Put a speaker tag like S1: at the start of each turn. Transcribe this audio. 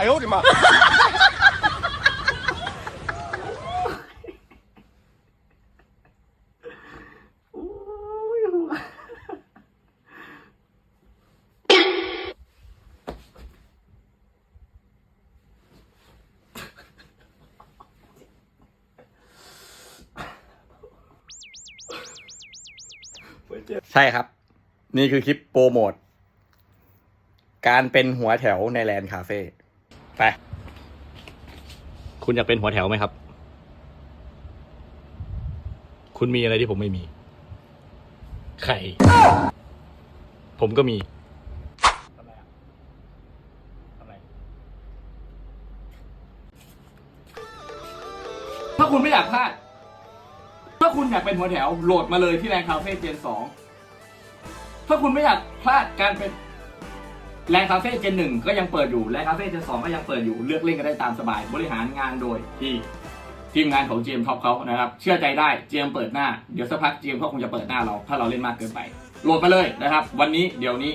S1: 哎呦我的妈！
S2: โอ้ยหัว
S3: ใช่ครับ นี่คือคลิปโปรโมท การเป็นหัวแถวในแลนด์คาเฟ่ ไป คุณอยากเป็นหัวแถวไหมครับ คุณมีอะไรที่ผมไม่มี ไข่ ผมก็มีทำไมอะทำไมถ้าคุณไม่อยากพลาด ถ้าคุณอยากเป็นหัวแถว โหลดมาเลยที่แรงคาเฟ่เจนสอง ถ้าคุณไม่อยากพลาดการเป็น แรงคาเฟ่เจนหนึ่งก็ยังเปิดอยู่แรงคาเฟ่เจนสองก็ยังเปิดอยู่เลือกเล่นกันได้ตามสบาย บริหารงานโดยที่ทีมงานของ GM Top เขานะครับ เชื่อใจได้ GM เปิดหน้า เดี๋ยวสักพัก GM เขาคงจะเปิดหน้าเรา ถ้าเราเล่นมากเกินไป โหลดมาเลยนะครับ วันนี้เดี๋ยวนี้